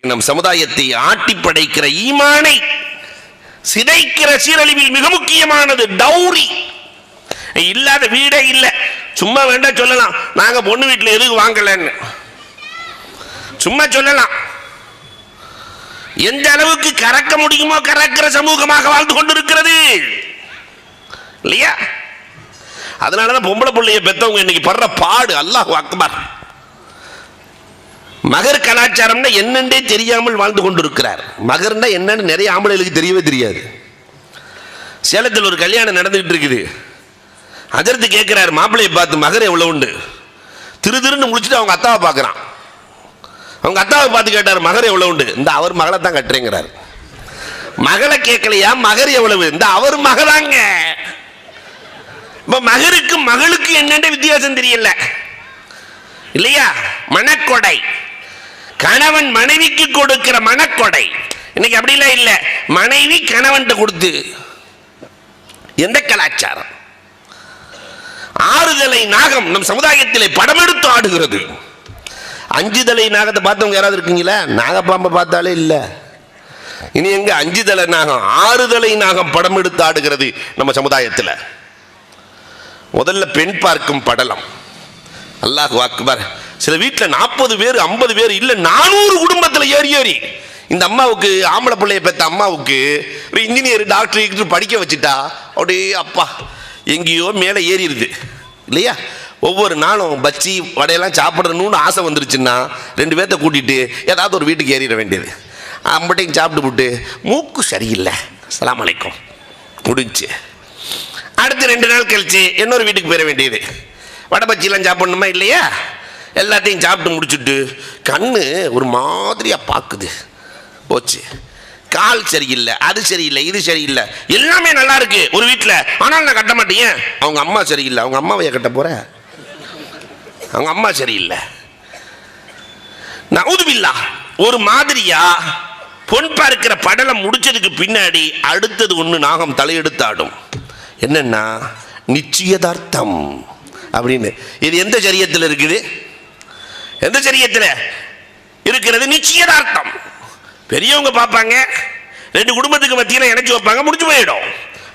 நம் சமுதாயத்தை ஆட்டி படைக்கிற ஈமானை சிதைக்கிற சீரழிவில் மிக முக்கியமானது டௌரி. இல்லாத வீடே இல்ல. சும்மா வேண்டாம் சொல்லலாம். நாங்க பொண்ணு வீட்டுல எதுக்கு வாங்கலன்னு. சும்மா சொல்லலாம். எந்த அளவுக்கு கறக்க முடியுமோ கறக்கிற சமூகமாக வாழ்ந்து கொண்டிருக்கிறது. இல்லையா? அதனாலதான் பொம்பளை பிள்ளைய பெத்தவங்க இன்னைக்கு படுற பாடு. அல்லாஹ் அக்பர். மகர் கலாச்சாரம்னா என்னென்றே தெரியாமல் வாழ்ந்து கொண்டிருக்கிறார். மகர்னா என்னன்னு நிறைய ஆம்பளைகளுக்கு தெரியவே தெரியாது. சேலத்தில் ஒரு கல்யாணம் நடந்துகிட்டு இருக்குது. அதிர்த்து கேட்குறாரு மாப்பிள்ளையை பார்த்து மகர் எவ்வளோ உண்டு? திரு திருன்னு முடிச்சுட்டு அவங்க அத்தாவை பார்க்கறான். அவங்க அத்தாவை பார்த்து கேட்டார் மகர் எவ்வளோ உண்டு? இந்த அவர் மகளை தான் கட்டுறேங்கிறார். மகளை கேட்கலையா? மகர் எவ்வளவு? இந்த அவர் மகளாங்க. இப்போ மகருக்கு மகளுக்கு என்னென்ன வித்தியாசம் தெரியல. இல்லையா? மணக்கொடை. கணவன் மனைவிக்கு கொடுக்கிற மனக்கொடை. இன்னைக்கு அப்படிலாம் இல்லை. மனைவி கணவன்கிட்ட கொடுத்து எந்த கலாச்சாரம்? ஆறுதலை நாகம் நம் சமுதாயத்திலே படம் எடுத்து ஆடுகிறது. அஞ்சுதலை நாகத்தை பார்த்தவங்க யாராவது இருக்கீங்களா? நாகப்பாம்பை பார்த்தாலே இல்ல. இனி எங்க அஞ்சுதலை நாகம் ஆறுதலை நாகம் படம் எடுத்து ஆடுகிறது நம்ம சமுதாயத்தில். முதல்ல பெண் பார்க்கும் படலம். அல்லாஹ் அக்பர் சில வீட்டில் நாற்பது பேர் ஐம்பது பேர் இல்லை நானூறு குடும்பத்தில் ஏறி ஏறி. இந்த அம்மாவுக்கு ஆம்பளை பிள்ளைய பெற்ற அம்மாவுக்கு ஒரு இன்ஜினியர் டாக்டர் படிக்க வச்சுட்டா அப்படியே அப்பா எங்கேயோ மேலே ஏறிடுது. இல்லையா? ஒவ்வொரு நாளும் பச்சி வடையெல்லாம் சாப்பிடணும்னு ஆசை வந்துருச்சுன்னா ரெண்டு பேர்த்த கூட்டிகிட்டு ஏதாவது ஒரு வீட்டுக்கு ஏறிட வேண்டியது. அம்பட்டையும் சாப்பிட்டு போட்டு மூக்கு சரியில்லை. சலாம் அலைக்கும். முடிஞ்சு. அடுத்து ரெண்டு நாள் கழிச்சு இன்னொரு வீட்டுக்கு போயிட வேண்டியது. வடை பச்சிலாம் சாப்பிடணுமா இல்லையா? எல்லாத்தையும் சாப்பிட்டு முடிச்சுட்டு கண்ணு ஒரு மாதிரியாக பார்க்குது போச்சு. கால் சரியில்லை அது சரியில்லை இது சரியில்லை. எல்லாமே நல்லா இருக்கு ஒரு வீட்டில் ஆனால் நான் கட்ட மாட்டேன். அவங்க அம்மா சரியில்லை. அவங்க அம்மாவைய கட்ட போகிறேன் அவங்க அம்மா சரியில்லை. நவுதுபில்லா ஒரு மாதிரியா பொன் பார்க்கிற படலம் முடிச்சதுக்கு பின்னாடி அடுத்தது ஒன்று நாகம் தலையெடுத்தாடும். என்னன்னா நிச்சயதார்த்தம் அப்படின்னு. இது எந்த சரியத்தில் இருக்குது? எந்த சரியத்தில்? இருக்கிறது நிச்சயதார்த்தம். பெரியவங்க பார்ப்பாங்க ரெண்டு குடும்பத்துக்கு மத்தியில் இணைச்சி வைப்பாங்க முடிஞ்சு போயிடும்.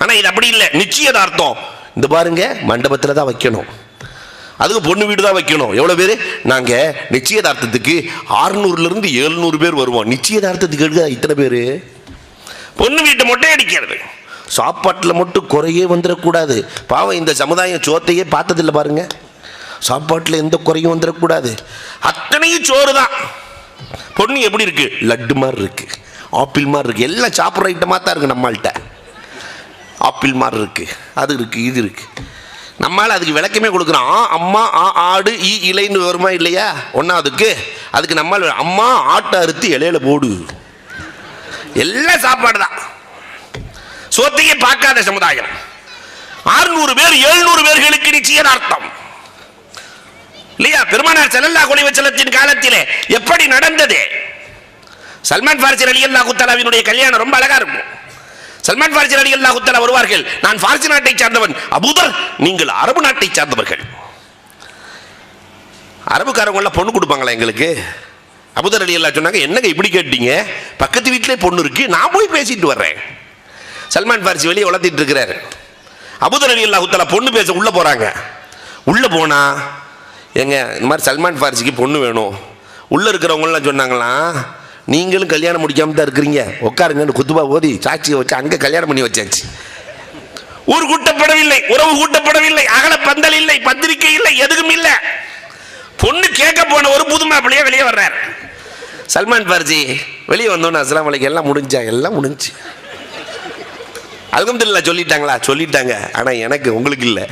ஆனால் இது அப்படி இல்லை நிச்சயதார்த்தம். இந்த பாருங்க மண்டபத்தில் தான் வைக்கணும். அதுக்கு பொண்ணு வீடு தான் வைக்கணும். எவ்வளோ பேர்? நாங்கள் நிச்சயதார்த்தத்துக்கு ஆறுநூறுலேருந்து எழுநூறு பேர் வருவோம். நிச்சயதார்த்தத்துக்கு எடுக்க இத்தனை பேர்? பொண்ணு வீட்டை மட்டும் அடிக்கிறது. சாப்பாட்டில் மட்டும் குறையே வந்துடக்கூடாது. பாவம் இந்த சமுதாயம் சோத்தையே பார்த்ததில்ல பாருங்கள் சாப்பாட்டில் எந்த குறையும் வந்துடக்கூடாது. அத்தனையும் சோறு தான் பொண்ணு எப்படி இருக்கு? லட்டு மாதிரி இருக்கு. ஆப்பிள் மாதிரி இருக்கு. எல்லாம் சாப்பிட்ற ஐட்டமாக தான் இருக்கு நம்மள்கிட்ட ஆப்பிள் மாதிரி இருக்கு. அது இருக்கு இது இருக்கு. நம்மளால் அதுக்கு விளக்கமே கொடுக்குறோம் ஆ, அம்மா ஆ ஆடு ஈ இலைன்னு வருமா இல்லையா? ஒன்றாவதுக்கு அதுக்கு நம்மால் அம்மா ஆட்டை அறுத்து இலையில போடு. எல்லாம் சாப்பாடு தான் சோத்தையே பார்க்காத சமுதாயம். ஆறுநூறு பேர் எழுநூறு பேர்களுக்கு நிச்சயதார்த்தம். இல்லையா? பெருமானார் செல்லல்லா குலிவச்சலத்தின் காலத்திலே எப்படி நடந்தது? சல்மான் ஃபாரிசி அலி அல்லா குத்தலாவினுடைய கல்யாணம் ரொம்ப அழகா இருக்கும். சல்மான் ஃபாரிசி அலி அல்லா குத்தலா வருவார்கள் நான் ஃபாரிசி நாட்டை சார்ந்தவன். அபூதர் நீங்கள் அரபு நாட்டை சார்ந்தவர்கள். அரபுக்காரங்களாம் பொண்ணு கொடுப்பாங்களா எங்களுக்கு? அபுதர் அலி அல்லா சொன்னாங்க என்னங்க இப்படி கேட்டீங்க? பக்கத்து வீட்டிலே பொண்ணு இருக்கு நான் போய் பேசிட்டு வர்றேன். சல்மான் ஃபார்சி வெளியே வளர்த்திட்டு இருக்கிறாரு. அபுதர் அலி அல்லா குத்தலா பொண்ணு பேச உள்ள போறாங்க. உள்ள போனா ஏங்க இந்த மாதிரி சல்மான் ஃபாரிசிக்கு பொண்ணு வேணும். உள்ளே இருக்கிறவங்களாம் சொன்னாங்களாம் நீங்களும் கல்யாணம் முடிக்காம தான் இருக்கிறீங்க. உட்காருங்கன்னு குத்துபா ஓதி சாட்சியை வச்சு அங்கே கல்யாணம் பண்ணி வச்சாச்சு. ஊர் கூட்டப்படவில்லை உறவு கூட்டப்படவில்லை அகல பந்தல் இல்லை பத்திரிக்கை இல்லை எதுவும் இல்லை. பொண்ணு கேட்க போன ஒரு புது மாப்பிள்ளையே வெளியே வர்றார். சல்மான் பார்ஜி வெளியே வந்தோன்னு அஸ்லாம் வலைக்கு எல்லாம் முடிஞ்சா எல்லாம் முடிஞ்சு. அல்ஹம்துலில்லா சொல்லிட்டாங்களா? சொல்லிட்டாங்க. ஆனால் எனக்கு உங்களுக்கு இல்லை.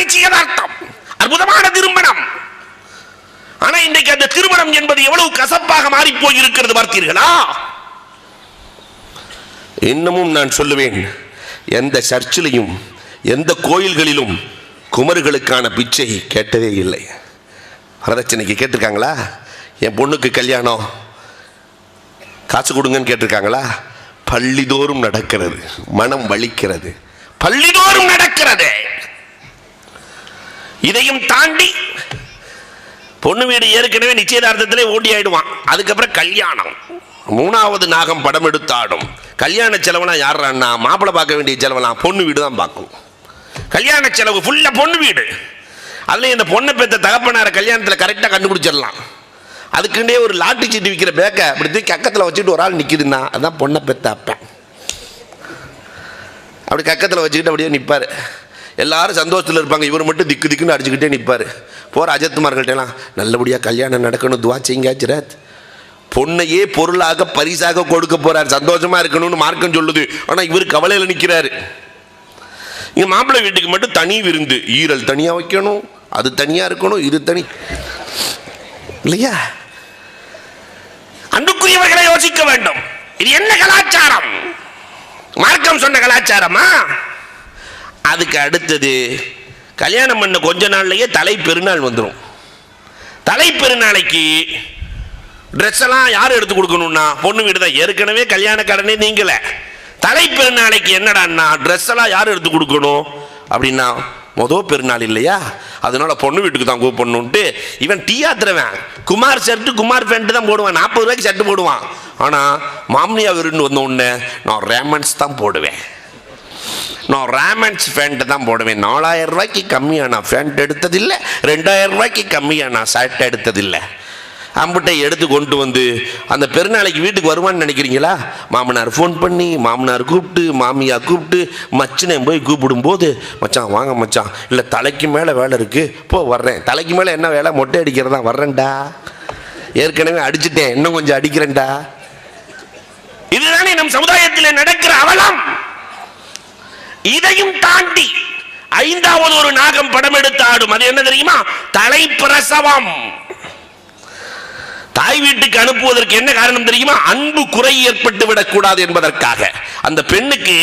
நிச்சயதார்த்தம் அற்புதமான திருமணம். ஆனா இன்றைக்கு அந்த திருமணம் என்பது எவ்வளவு கசப்பாக மாறி போயிருக்கிறது பார்த்தீர்களா? இன்னமும் நான் சொல்லுவேன் எந்த சர்ச்சிலையும் எந்த கோயில்களிலும் குமர்களுக்கான பிச்சை கேட்டதே இல்லை. வரதட்சணைக்கு கேட்டிருக்காங்களா? என் பொண்ணுக்கு கல்யாணம். காசு கொடுங்கன்னு கேட்டிருக்காங்களா? பள்ளிதோறும் நடக்கிறது மனம் வலிக்கிறது. பள்ளிதோறும் நடக்கிறது. இதையும் தாண்டி பொண்ணு வீடு ஏற்கனவே நிச்சயதார்த்தத்திலே ஓட்டி ஆயிடுவான். அதுக்கப்புறம் கல்யாணம். மூணாவது நாகம் படம் எடுத்தாடும். கல்யாண செலவுலாம் யாருன்னா மாப்பிள்ளை பார்க்க வேண்டிய செலவெல்லாம் பொண்ணு வீடு தான் பார்க்கும். கல்யாண செலவு ஃபுல்லாக பொண்ணு வீடு. அதுலேயும் இந்த பொண்ணை பெற்ற தகப்பனார கல்யாணத்தில் கரெக்டாக கண்டுபிடிச்சிடலாம். அதுக்குண்டே ஒரு லாட்டி சீட்டு விற்கிற பேக்கை அப்படி தூக்கி கக்கத்தில் வச்சுட்டு ஒரு ஆள் நிற்கிதுன்னா அதான் பொண்ணை பெற்ற அப்பேன். அப்படி கக்கத்தில் வச்சுக்கிட்டு அப்படியே நிற்பார் எல்லாரும் சந்தோஷத்தில் இருப்பாங்க. இவர் மட்டும் திக்கு திக்குன்னு அடிச்சுக்கிட்டே நிற்பார் போகிற அஜத்குமார்கள்ட்டெல்லாம் நல்லபடியாக கல்யாணம் நடக்கணும். துவா செய்யுங்க அஜரத் பொண்ணையே பொருளாக பரிசாக கொடுக்க போகிறார் சந்தோஷமா இருக்கணும்னு மார்க்கம் சொல்லுது. ஆனால் இவர் கவலையில் நிற்கிறாரு இங்கே மாப்பிள்ளை வீட்டுக்கு மட்டும் தனி விருந்து. ஈரல் தனியாக வைக்கணும். அது தனியாக இருக்கணும். இது தனி. இல்லையா? அன்புக்குரியவர்களை யோசிக்க வேண்டும். இது என்ன கலாச்சாரம்? மார்க்கம் சொன்ன கலாச்சாரமா? அதுக்கு அடுத்தது கல்யாணம் பண்ண கொஞ்ச நாள்லையே தலை பெருநாள் வந்துடும் தலை பெருநாளைக்கு ட்ரெஸ் எல்லாம் யார் எடுத்து கொடுக்கணும்னா பொண்ணு வீடு தான். ஏற்கனவே கல்யாண கடனே நீங்கள தலை பெருநாளைக்கு என்னடான்னா ட்ரெஸ் எல்லாம் யார் எடுத்து கொடுக்கணும்? அப்படின்னா மொதல் பெருநாள் இல்லையா? அதனால பொண்ணு வீட்டுக்கு தான் கூப்பிடணுன்ட்டு இவன் டீ ஆத்துறவன். குமார் ஷர்ட்டு குமார் பேண்ட் தான் போடுவான். நாற்பது ரூபாய்க்கு ஷர்ட் போடுவான். ஆனால் மாமனியா விருன்னு வந்த உடனே நான் ரேமன்ஸ் தான் போடுவேன். நான் ரேமன்ஸ் ஃபேண்ட்டு தான் போடுவேன். நாலாயிரம் ரூபாய்க்கு கம்மியாக நான் ஃபேண்ட் எடுத்ததில்லை. ரெண்டாயிரம் ரூபாய்க்கு கம்மியாக நான் ஷர்ட் எடுத்ததில்லை. அம்புட்டை எடுத்து கொண்டு வந்து அந்த பெருநாளைக்கு வீட்டுக்கு வருவான்னு நினைக்கிறீங்களா? மாமனார் ஃபோன் பண்ணி மாமனார் கூப்பிட்டு மாமியா கூப்பிட்டு மச்சினை போய் கூப்பிடும்போது மச்சான் வாங்க மச்சான். இல்லை தலைக்கு மேலே வேலை இருக்குது போ வர்றேன். தலைக்கு மேலே என்ன வேலை? மொட்டை அடிக்கிறதா? வர்றேன்டா. ஏற்கனவே அடிச்சிட்டேன். இன்னும் கொஞ்சம் அடிக்கிறேன்டா. இதுதானே நம் சமுதாயத்தில் நடக்கிற அவலம். இதையும் தாண்டி ஐந்தாவது ஒரு நாகம் படம் எடுத்து ஆடும். அது என்ன தெரியுமா? தலை பிரசவம் தாய் வீட்டுக்கு அனுப்புவதற்கு என்ன காரணம் தெரியுமா? அன்பு குறை ஏற்பட்டு விடக்கூடாது என்பதற்காக. அந்த பெண்ணுக்கு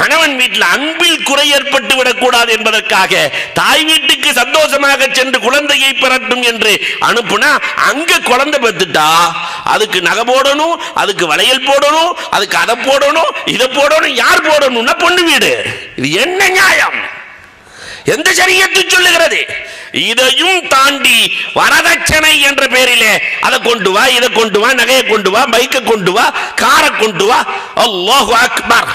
கணவன் வீட்டில் அன்பில் குறை ஏற்பட்டு விடக்கூடாது என்பதற்காக தாய் வீட்டுக்கு சந்தோஷமாக சென்று குழந்தையை பெறட்டும் என்று அனுப்புனா அங்க குழந்தை பெத்துட்டா? அதுக்கு நகை போடணும் அதுக்கு வளையல் போடணும் அதுக்கு அதை போடணும் இதை போடணும் யார் போடணும்னா பொண்ணு வீடு. இது என்ன நியாயம்? எந்த சரியத்து சொல்லுகிறது? இதையும் தாண்டி வரதட்சணை என்ற பெயரிலே அதை கொண்டு வா இதை கொண்டு வா நகையை கொண்டு வா பைக்கை கொண்டு வா காரை கொண்டு வா. அல்லாஹு அக்பர்.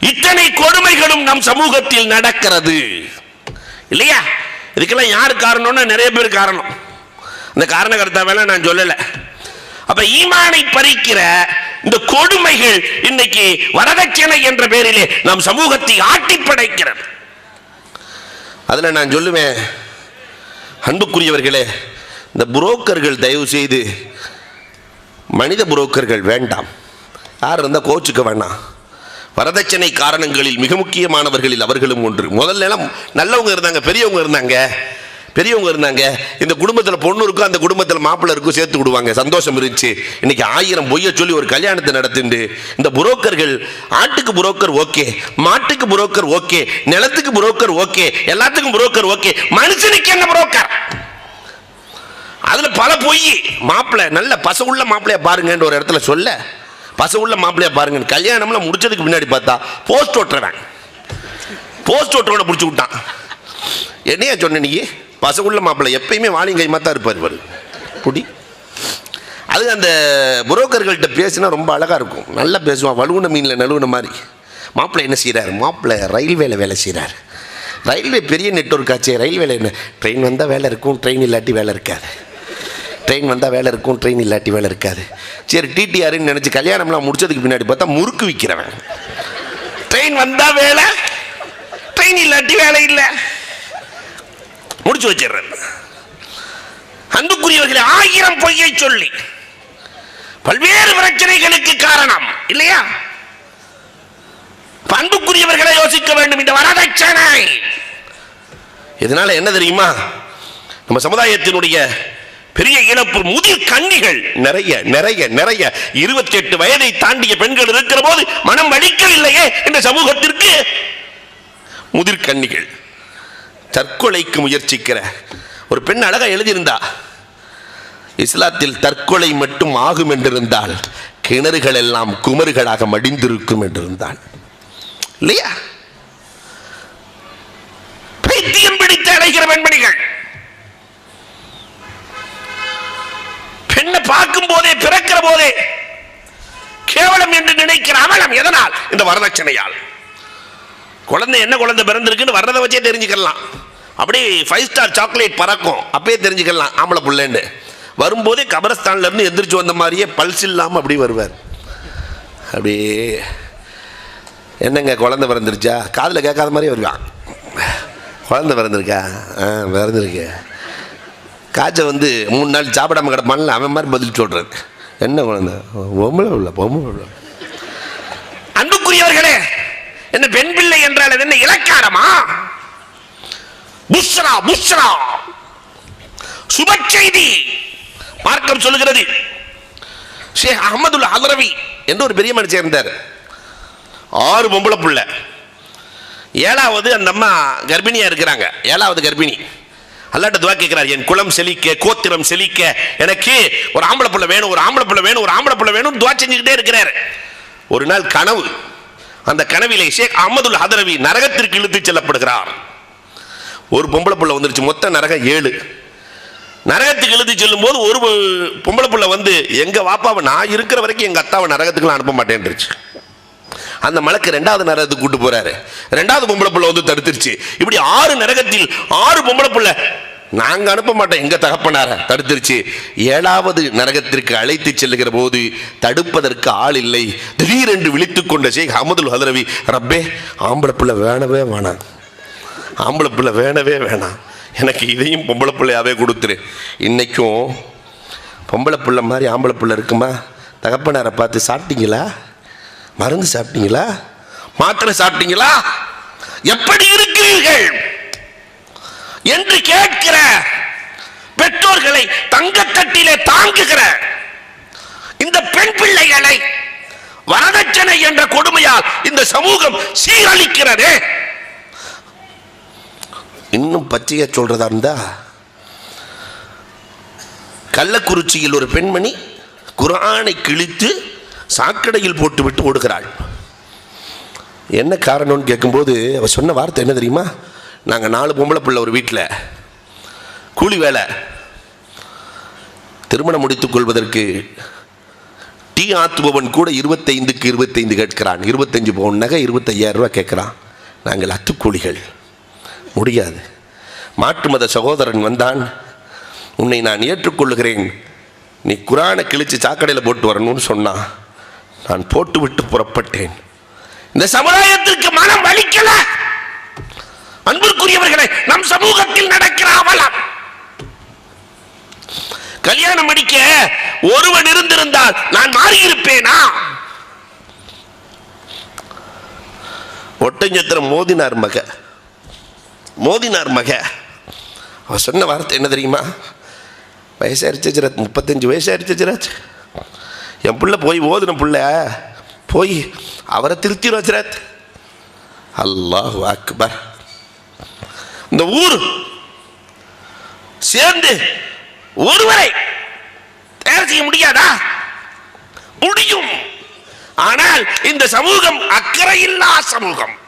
இத்தனை கொடுமைகளும் நம் சமூகத்தில் நடக்கிறது. இல்லையா? இதுக்கெல்லாம் யார் காரணம்னா நிறைய பேர் காரணம். இந்த காரணகர்த்தாவெல்லாம் நான் சொல்லல. அப்ப ஈமானை பறிக்கிற இந்த கொடுமைகள் இன்னைக்கு வரதட்சணை என்ற பெயரிலே நம் சமூகத்தை ஆட்டி படைக்கிறது. அதில் நான் சொல்லுவேன் அன்புக்குரியவர்களே இந்த புரோக்கர்கள் தயவு செய்து மனித புரோக்கர்கள் வேண்டாம். யார் இருந்தால் கோச்சுக்க வேண்டாம் வரதட்சணை காரணங்களில் மிக முக்கியமானவர்களில் அவர்களும் ஒன்று. முதல்ல நல்லவங்க இருந்தாங்க பெரியவங்க இருந்தாங்க. பெரியவங்க இருந்தாங்க. இந்த குடும்பத்தில் பொண்ணு இருக்கும் அந்த குடும்பத்தில் மாப்பிள்ளை இருக்கும் சேர்த்து விடுவாங்க. சந்தோஷம் இருந்துச்சு. இன்னைக்கு ஆயிரம் பொய்ய சொல்லி ஒரு கல்யாணத்தை நடத்திண்டு இந்த புரோக்கர்கள் ஆட்டுக்கு புரோக்கர் ஓகே மாட்டுக்கு புரோக்கர் ஓகே நிலத்துக்கு புரோக்கர் ஓகே எல்லாத்துக்கும் புரோக்கர் ஓகே மனுஷனுக்கு என்ன புரோக்கர்? அதில் பல பொய். மாப்பிள்ளை நல்ல பச உள்ள மாப்பிள்ளைய பாருங்கன்ற ஒரு இடத்துல சொல்ல பசவுள்ள உள்ள மாப்பிள்ளைய பாருங்க கல்யாணம்லாம் முடிச்சதுக்கு பின்னாடி பார்த்தா போஸ்ட் ஓட்டுறவன். போஸ்ட் ஓட்டுறவனை பிடிச்சி விட்டான். என்னையா சொன்ன நீ? பசவுள்ள மாப்பிள்ளை எப்பயுமே வாலிங்கைமா தான் இருப்பார் இவர். புடி. அது அந்த புரோக்கர்கள்ட்ட பேசினா ரொம்ப அழகாக இருக்கும். நல்லா பேசுவான். வலுவுன மீனில் நழுவுன மாதிரி. மாப்பிள்ளை என்ன செய்கிறாரு மாப்பிள்ளை ரயில்வேல வேலை செய்கிறார் ரயில்வே பெரிய நெட்ஒர்க் ஆச்சு. ரயில்வேல என்ன? ட்ரெயின் வந்தால் வேலை இருக்கும் ட்ரெயின் இல்லாட்டி வேலை இருக்காது. ட்ரெயின் வந்தால் வேலை இருக்கும் ட்ரெயின் இல்லாட்டி வேலை இருக்காது. சரி டிடிஆர்னு நினச்சி கல்யாணம்லாம் முடிச்சதுக்கு பின்னாடி பார்த்தா முறுக்கு விற்கிறவன் ட்ரெயின் வந்தால் வேலை ட்ரெயின் இல்லாட்டி வேலை இல்லை. முடிச்சு வச்சிடுறேன். அன்புக்குரியவர்களை ஆயிரம் பொய்யை சொல்லி பல்வேறு பிரச்சனைகளுக்கு காரணம் இல்லையா? அன்புக்குரியவர்களை யோசிக்க வேண்டும். இந்த வரதட்சணை இதனால என்ன தெரியுமா? நம்ம சமுதாயத்தினுடைய பெரிய இழப்பு முதிர் கன்னிகள் நிறைய நிறைய நிறைய. இருபத்தி எட்டு வயதை தாண்டிய பெண்கள் இருக்கிற போது மனம் வலிக்கவில்லையே இந்த சமூகத்திற்கு? முதிர் கன்னிகள் தற்கொலைக்கு முயற்சிக்கிற ஒரு பெண் அழகா எழுதியிருந்தா இஸ்லாத்தில் தற்கொலை மட்டும் ஆகும் என்றிருந்தால் கிணறுகள் எல்லாம் குமறுகளாக மடிந்திருக்கும் என்றிருந்தான். இல்லையா? பைத்தியம் பிடித்து அடைகிற பெண்மணிகள். பார்க்கும் போதே பிறக்கிற போதே கேவலம் என்று நினைக்கிற அவலம் எதனால்? இந்த வரதட்சணையால். குழந்தை என்ன குழந்தை பிறந்திருக்குன்னு வர்றதை வச்சே தெரிஞ்சுக்கலாம். அப்படியே ஃபைவ் ஸ்டார் சாக்லேட் பறக்கும். அப்பயே தெரிஞ்சுக்கலாம் ஆம்பளை பிள்ளைன்னு. வரும்போதே கபரஸ்தான்லேருந்து எந்திரிச்சு வந்த மாதிரியே பல்ஸ் இல்லாமல் அப்படி வருவார். அப்படியே என்னங்க குழந்தை பிறந்துருச்சா? காதில் கேட்காத மாதிரியே வருவான். குழந்தை பிறந்திருக்கா? ஆ பிறந்திருக்கு. காய்ச்சல் வந்து மூணு நாள் சாப்பிடாம கிடப்பான்ல அவன் மாதிரி பதில் சொல்கிறார் என்ன குழந்தை? பொம்பளை உள்ள பொம்பளை உள்ள அன்புக்குரியவர்களே என்ன பெண் பிள்ளை என்றால் அது என்ன இலக்காரமா? புஷ்ரா புஷ்ரா. சுப செய்தி மார்க்கம் சொல்லுகிறது. ஷேக் அகமதுல் அலரவி என்று ஒரு பெரிய மனுஷன் இருந்தார். ஆறு பொம்பளை புள்ள. ஏழாவது அந்த அம்மா கர்ப்பிணியா இருக்கிறாங்க. ஏழாவது கர்ப்பிணி. அல்லாட்ட துவா கேட்கிறார் என் குளம் செழிக்க கோத்திரம் செழிக்க எனக்கு ஒரு ஆம்பளை புள்ள வேணும் ஒரு ஆம்பளை புள்ள வேணும் ஒரு ஆம்பளை புள்ள வேணும் துவா செஞ்சுக்கிட்டே இருக்கிறார். ஒரு நாள் கனவு. அந்த கனவிலே ஷேக் அமதுல் ஹதரவி நரகத்திற்கு இழுத்து செல்லப்படுகிறார். ஒரு பொம்பளை புள்ள வந்துருச்சு மொத்த நரகம் ஏழு. நரகத்துக்கு எழுதி செல்லும் போது ஒரு பொம்பளை புள்ள வந்து எங்க வாப்பாவை நான் இருக்கிற வரைக்கும் எங்க அத்தாவை நரகத்துக்குலாம் அனுப்ப மாட்டேன்ருச்சு. அந்த மலக்கு ரெண்டாவது நரகத்துக்கு கூட்டு போறாரு. ரெண்டாவது பொம்பளை பிள்ளை வந்து தடுத்துருச்சு. இப்படி ஆறு நரகத்தில் ஆறு பொம்பளை பிள்ளை நாங்க அனுப்ப மாட்டோம். எங்க தகப்பனார? தடுத்துருச்சு. ஏழாவது நரகத்திற்கு அழைத்து செல்லுகிற போது தடுப்பதற்கு ஆள் இல்லை. திடீரென்று விழித்துக் கொண்ட ஷேக் அஹமதுல் ஹதரவி ரப்பே ஆம்பளை பிள்ளை வேணவே வேணாம். ஆம்பளை பிள்ளை வேணவே வேணாம். எனக்கு இதையும் பொம்பளை பிள்ளையாவே கொடுத்துரு. இன்னைக்கும் பொம்பளை பிள்ளை மாதிரி ஆம்பளை பிள்ளை இருக்குமா? தகப்பனாரை பார்த்து சாப்பிட்டீங்களா? மருந்து சாப்பிட்டீங்களா? மாத்திரை சாப்பிட்டீங்களா? எப்படி இருக்கிறீர்கள்? என்று கேட்கிற பெற்றோர்களை தங்கத்தட்டிலே தாங்குகிற இந்த பெண் பிள்ளைகளை வரதட்சணை என்ற கொடுமையால் இந்த சமூகம் சீரழிக்கிறதே. இன்னும் பச்சையா சொல்றதா இருந்தா கள்ளக்குறிச்சியில் ஒரு பெண்மணி குரானை கிழித்து சாக்கடையில் போட்டுவிட்டு ஓடுகிறாள். என்ன காரணம்னு கேட்கும்போது அவ சொன்ன வார்த்தை என்ன தெரியுமா? நாங்கள் நாலு பொம்பளை பிள்ளை ஒரு வீட்டில் கூலி வேலை. திருமணம் முடித்துக் கொள்வதற்கு டீ ஆத்துபவன் கூட இருபத்தைந்துக்கு இருபத்தைந்து கேட்கிறான். இருபத்தஞ்சு பவுன் நகை இருபத்தையாயிரம் கேட்குறான். நாங்கள் அத்துக்கூலிகள். முடியாது. மாற்று மத சகோதரன் வந்தான். உன்னை நான் ஏற்றுக்கொள்ளுகிறேன். நீ குரானை கிழிச்சு சாக்கடையில் போட்டு வரணும்னு சொன்னான். நான் போட்டுவிட்டு புறப்பட்டேன். இந்த சமுதாயத்திற்கு மனம் வலிக்கல. அன்பிற்குரியவர்களை நம் சமூகத்தில் நடக்கிற அவலம். கல்யாணம் அடிக்க ஒருவன் இருந்திருந்தால் நான் மாறியிருப்பேனா? ஒட்டஞ்சத்திரம் மோதினார் மக. மோதினார் மக. அவ சொன்ன வார்த்தை என்ன தெரியுமா? வயசாயிருச்சு ஜிராத் முப்பத்தஞ்சு வயசாயிருச்சு ஜிராத் என் பிள்ளை போய் ஓதுன புள்ள. போய் அவரை திருத்தி வச்சுறாத் அல்லாஹ் அக்பர். இந்த ஊர் சேர்ந்து ஒருவரை தயார் செய்ய முடியாதா? முடியும். ஆனால் இந்த சமூகம் அக்கறையில்லா சமூகம்.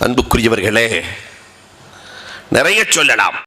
அன்புக்குரியவர்களே நிறைய சொல்லலாம்.